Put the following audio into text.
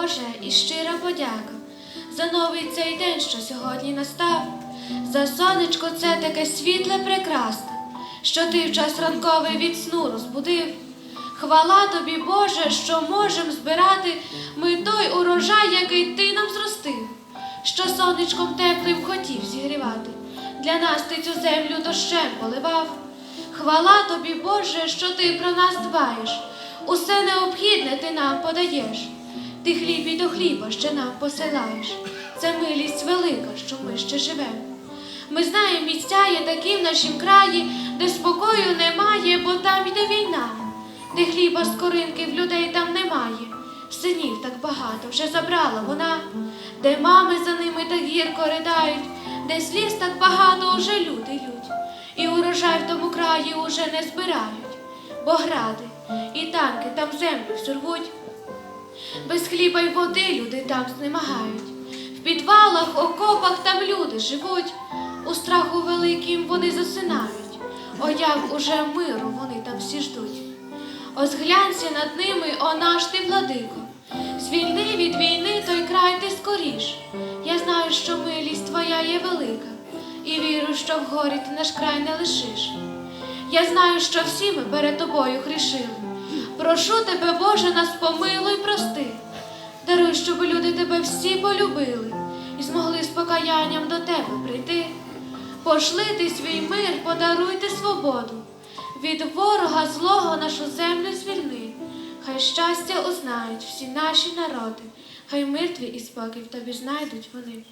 Боже, і щира подяка за новий цей день, що сьогодні настав. За сонечко це таке світле прекрасне, що ти в час ранковий від сну розбудив. Хвала тобі, Боже, що можем збирати ми той урожай, який ти нам зростив, що сонечком теплим хотів зігрівати. Для нас ти цю землю дощем поливав. Хвала тобі, Боже, що ти про нас дбаєш, усе необхідне ти нам подаєш. Ти хліб і до хліба ще нам посилаєш. Це милість велика, що ми ще живемо. Ми знаємо, місця є такі в нашім краї, де спокою немає, бо там йде війна, де хліба з коринки в людей там немає. Синів так багато вже забрала вона, де мами за ними так гірко ridaють, де сліз так багато уже люди лють, і урожай в тому краї уже не збирають, бо гради і танки там землю всю рвуть. Без хліба й води люди там знемагають. В підвалах, окопах там люди живуть. У страху великим вони засинають. О, як уже миру вони там всі ждуть. Ось глянься над ними, о наш ти владико. Звільни від війни той край ти скоріш. Я знаю, що милість твоя є велика, і вірю, що в горі ти наш край не лишиш. Я знаю, що всі ми перед тобою грішили. Прошу тебе, Боже, нас помилуй, прости. Даруй, щоб люди тебе всі полюбили і змогли з покаянням до тебе прийти. Пошли ти свій мир, подаруй свободу. Від ворога злого нашу землю звільни. Хай щастя узнають всі наші народи, хай мир і спокій в тобі знайдуть вони.